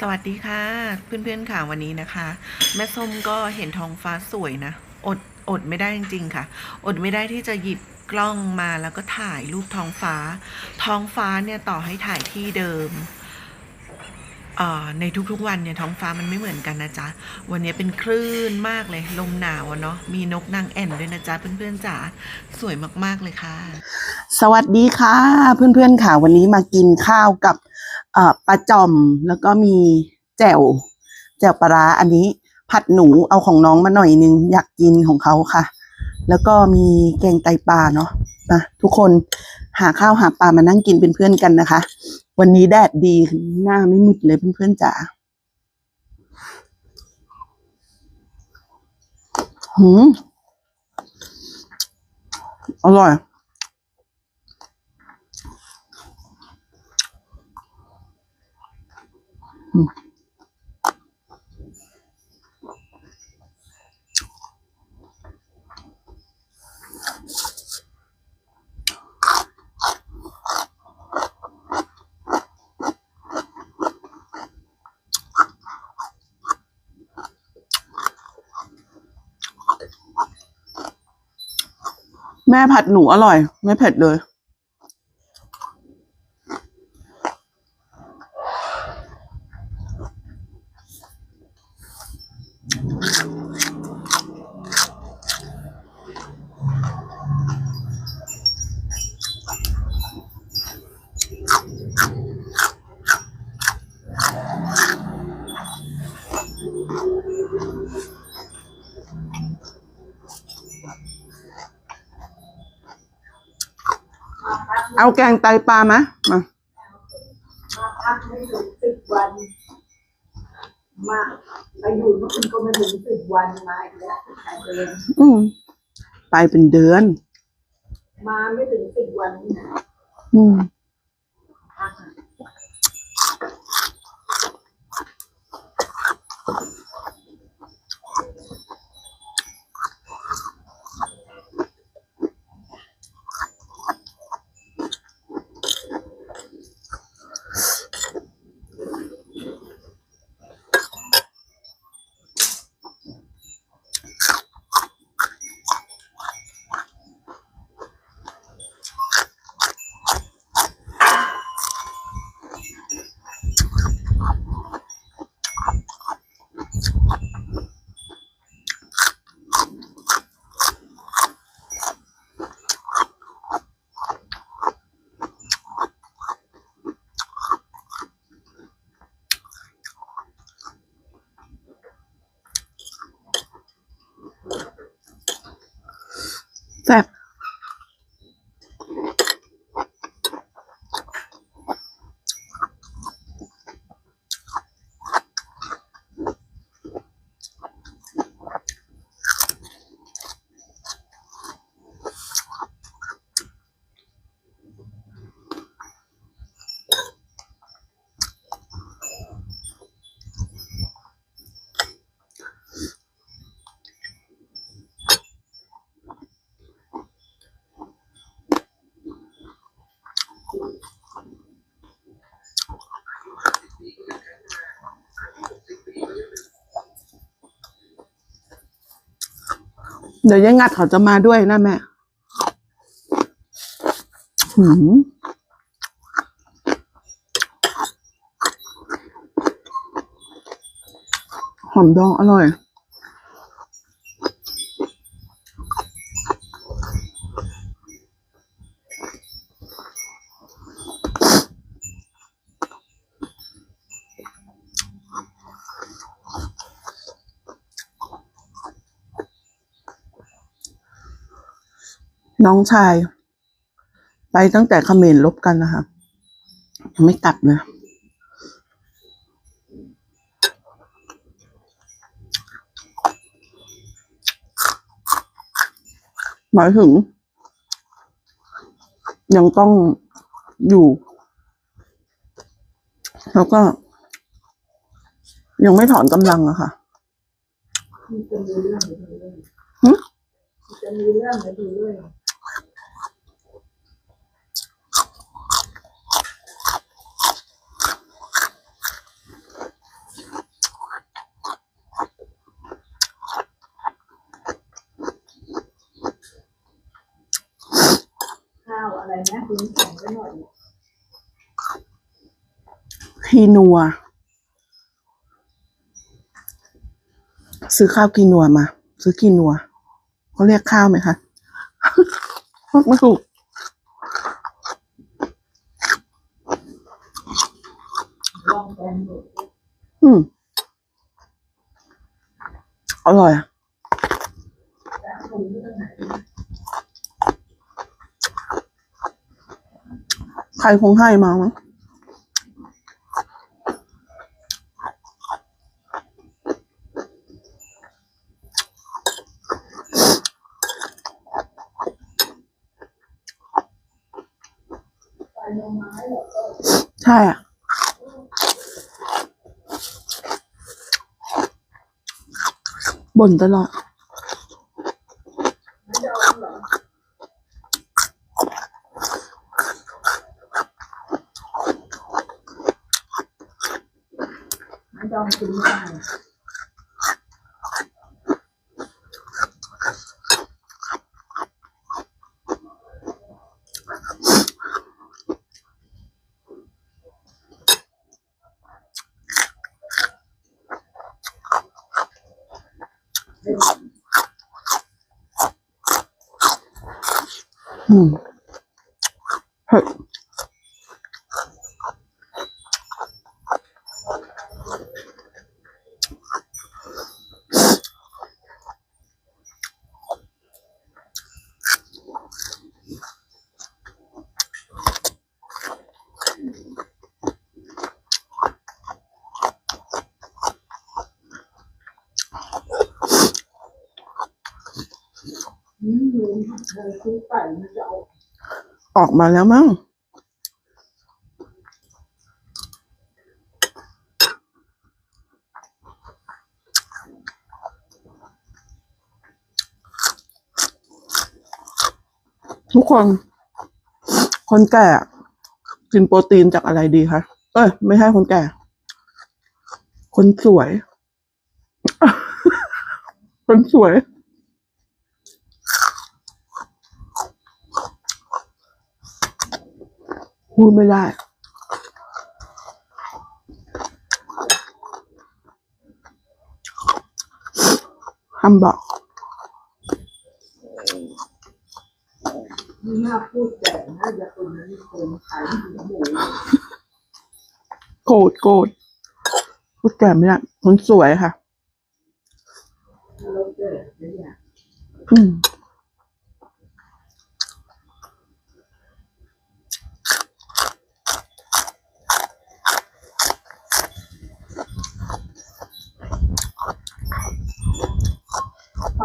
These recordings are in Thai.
สวัสดีค่ะ เพื่อนๆค่ะวันนี้นะคะ แม่ส้มก็เห็นท้องฟ้าสวยนะ อดอดไม่ได้จริง ๆ ค่ะ อดไม่ได้ที่จะหยิบกล้องมาแล้วก็ถ่ายรูปท้องฟ้า ท้องฟ้าเนี่ยต่อให้ถ่ายที่เดิม ในทุกๆวันเนี่ยท้องฟ้ามันไม่เหมือนกันนะจ๊ะ วันนี้เป็นคลื่นมากเลย ลมหนาวเนาะ มีนกนางแอ่นด้วยนะจ๊ะเพื่อนๆจ๋า สวยมากๆเลยค่ะ สวัสดีค่ะ เพื่อนๆค่ะ วันนี้มากินข้าวกับปลาจอม แล้วก็มีแจ่ว แจ่วปลาร้าอันนี้ผัดหนูเอาของน้องมาหน่อยนึง อยากกินของเขาค่ะ แล้วก็มีแกงไตปลาเนาะนะทุกคนหาข้าวหาปลามานั่งกินเป็นเพื่อนกันนะคะ วันนี้แดดดีหน้าไม่มืดเลยเพื่อนๆจ๋าหืมอร่อย แม่ผัดหนูอร่อย ไม่เผ็ดเลย เอาแกงไตปลาไหมมามาพักไม่ถึงสิบวัน มาไปอยู่เมื่อคืนก็ไม่ถึงสิบวันมาอีกแล้วขายเดินอืมไปเป็นเดือน มาไม่ถึงสิบวันนี่นะอืมพัก แซ่บ เดี๋ยวยังงัดเขาจะมาด้วยนะแม่หืมหอมดองอร่อย น้องชาย ไปตั้งแต่เขมรลบกันนะคะยังไม่กลับเลยหมายถึง ยังต้องอยู่ แล้วก็ ยังไม่ถอนกำลังอะค่ะจะมีเรื่องเดี๋ยวดูเรื่องหึมันจะมีเรื่องเดี๋ยวดูเรื่อง อ นะคุณแข็งก็หน่อยคีนัว ซื้อข้าวคีนัวมา ซื้อคีนัวเขาเรียกข้าวไหมคะไม่ถูกอืมอร่อยอะ แต่ผมไม่ต้องไหน ใค รคงให้มามั้งใช่อะบ่นตลอด ไม่ยอมหรอกไม่ ยอมกินไม่ได้อืม ออกมาออกมาแล้วมั้งทุกคน คนแก่กินโปรตีนจากอะไรดีคะ เอ้ย ไม่ใช่คนแก่ คนสวย คนสวย พูดไม่ได้ห้ามบอกไม่น่าพูดแต่นะอย่าคนนั้นคนขายหัวหมูโกรธโกรธพูดแก่ไม่ได้คนสวยค่ะเราเจอเนี่ยอืม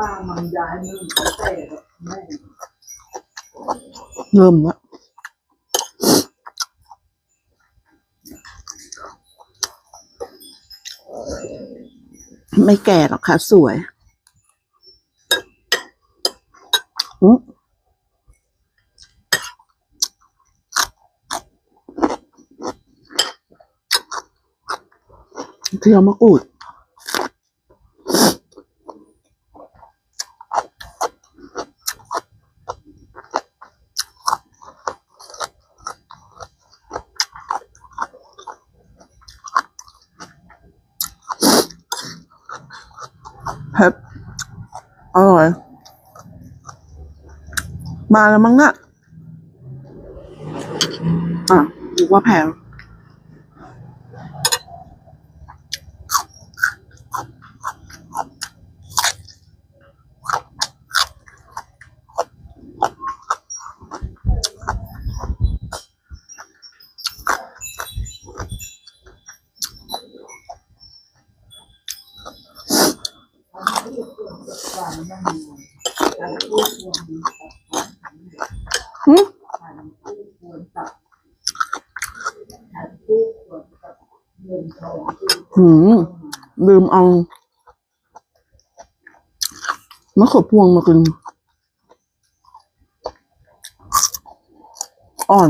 ป้ามันย้ายมึงไปแต่แม่เริ่มแล้วไม่แก่หรอกค่ะ สวยอืมเทียวมะกรูด เผ็ดอร่อย มาแล้วมั้งน่ะอะดูว่าแพงหึ หืมลืมเอามะเขือพวงมากิน อ่อน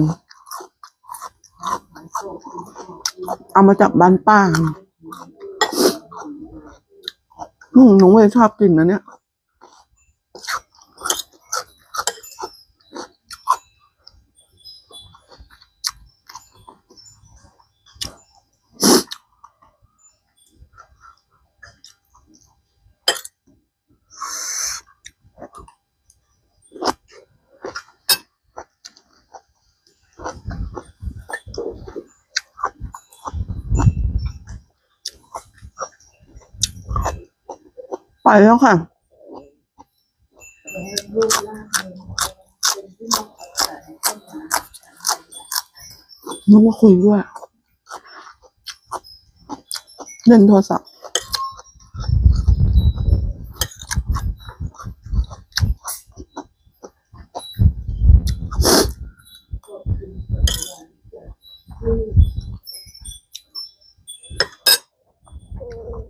เอามาจากบ้านป้าอืมน้องเวยชอบกินนะเนี่ย แล้วค่ะ นึกว่าคุยด้วย เล่นโทรศัพท์